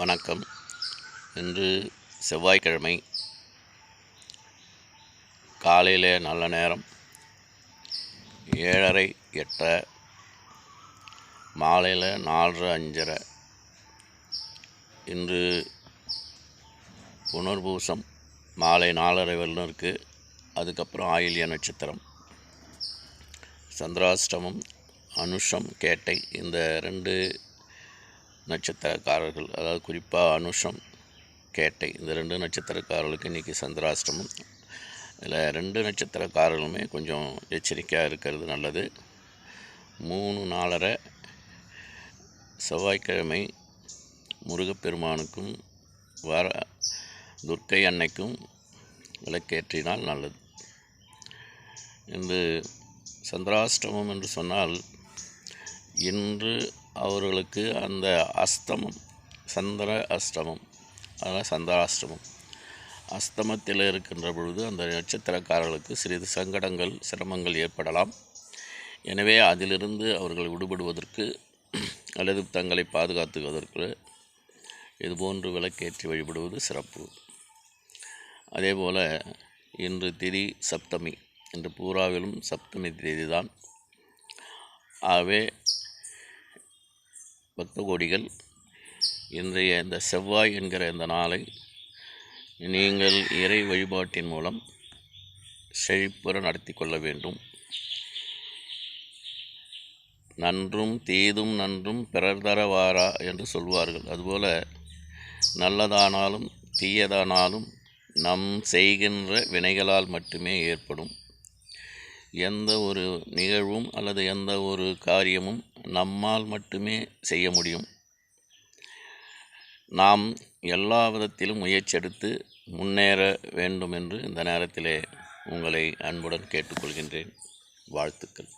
வணக்கம். இன்று செவ்வாய்க்கிழமை. காலையில் நல்ல நேரம். ஏழரை எட்டரை. மாலையில் நாலரை அஞ்சரை. இன்று புனர்பூசம். மாலை நாலரை வரலும் இருக்குது அதுக்கப்புறம் ஆயில்ய நட்சத்திரம். சந்திராஷ்டமம் அனுஷம் கேட்டை இந்த ரெண்டு நட்சத்திரக்காரர்கள் அதாவது குறிப்பாக அனுஷம் கேட்டை இந்த ரெண்டு நட்சத்திரக்காரர்களுக்கு இன்றைக்கி சந்திராஷ்டமம். இதில் ரெண்டு நட்சத்திரக்காரர்களுமே கொஞ்சம் எச்சரிக்கையாக இருக்கிறது நல்லது. மூணு நாலரை செவ்வாய்க்கிழமை முருகப்பெருமானுக்கும் வர துர்க்கை அன்னைக்கும் விளக்கேற்றினால் நல்லது. இன்று சந்திராஷ்டமம் என்று சொன்னால் இன்று அவர்களுக்கு அந்த அஸ்தமம் சந்திர அஸ்தமம் அதனால் சந்திராஷ்டமம். அஸ்தமத்தில் இருக்கின்ற பொழுது அந்த நட்சத்திரக்காரர்களுக்கு சிறிது சங்கடங்கள் சிரமங்கள் ஏற்படலாம். எனவே அதிலிருந்து அவர்கள் விடுபடுவதற்கு அல்லது தங்களை பாதுகாத்துவதற்கு இதுபோன்று விளக்கேற்றி வழிபடுவது சிறப்பு. அதேபோல் இன்று திதி சப்தமி இன்று பூராவிலும் சப்தமி தேதி தான் ஆகவே பக்த கோடிகள். இன்றைய இந்த செவ்வாய் என்கிற இந்த நாளை நீங்கள் இறை வழிபாட்டின் மூலம் செழிப்புற நடத்தி கொள்ள வேண்டும். நன்றும் தீதும் நன்றும் பிறர் தரவாரா என்று சொல்வார்கள். அதுபோல் நல்லதானாலும் தீயதானாலும் நம் செய்கின்ற வினைகளால் மட்டுமே ஏற்படும். எந்த ஒரு நிகழ்வும் அல்லது எந்த ஒரு காரியமும் நம்மால் மட்டுமே செய்ய முடியும். நாம் எல்லா விதத்திலும் முயற்சி எடுத்து முன்னேற வேண்டும் என்று இந்த நேரத்திலே உங்களை அன்புடன் கேட்டுக்கொள்கின்றேன். வாழ்த்துக்கள்.